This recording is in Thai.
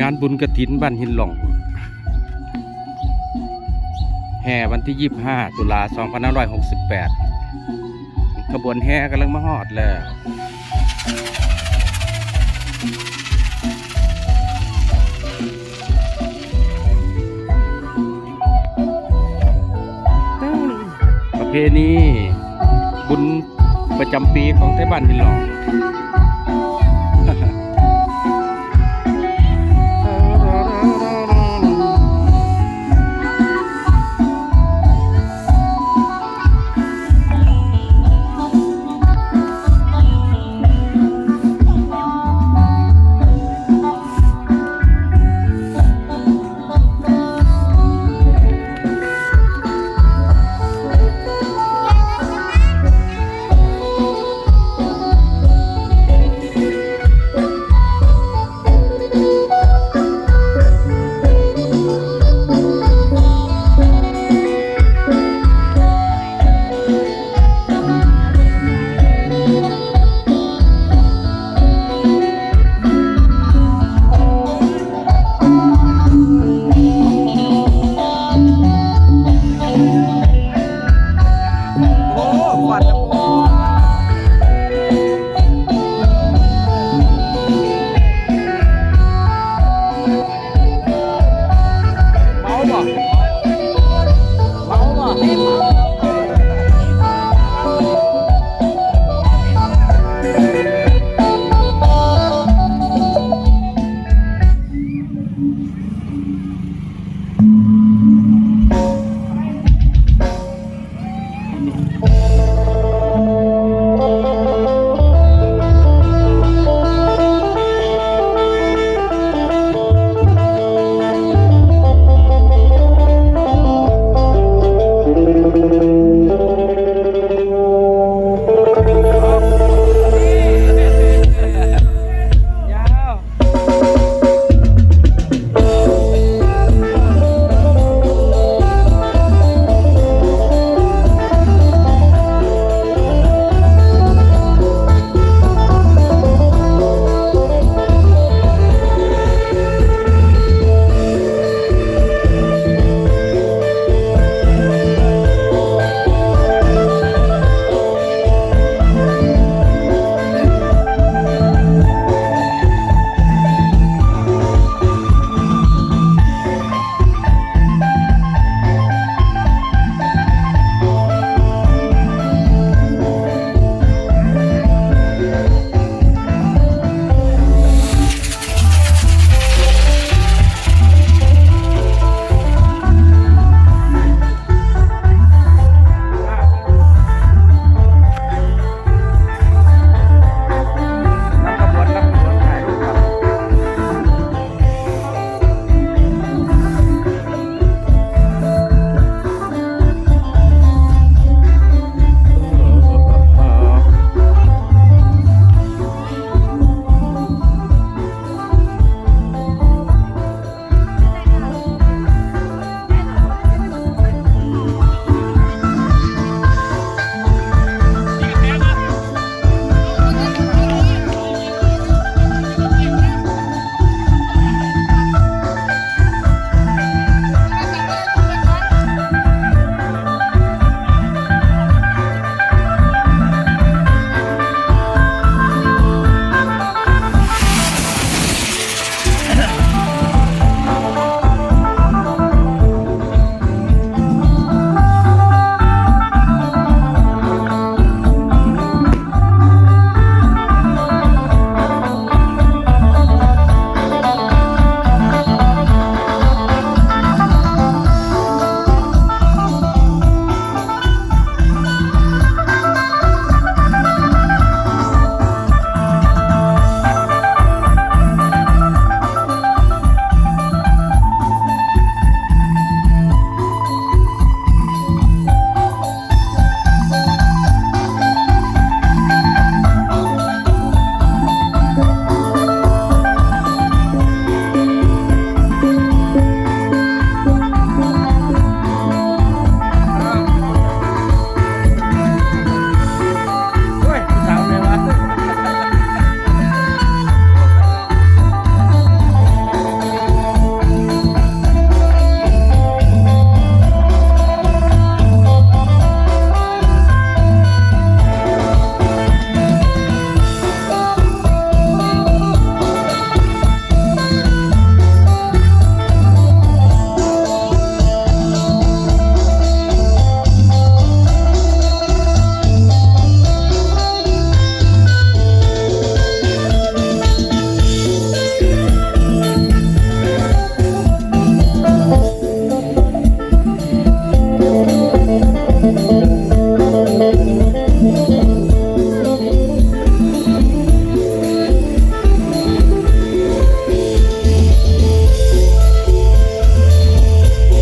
งานบุญกระถินบ้านหินหล่อง แห่วันที่ 25 ตุลา2568 ขบวนแห่กำลังมาฮอดแล้วประเพณีบุญประจำปีของไทยบ้านหินหล่อง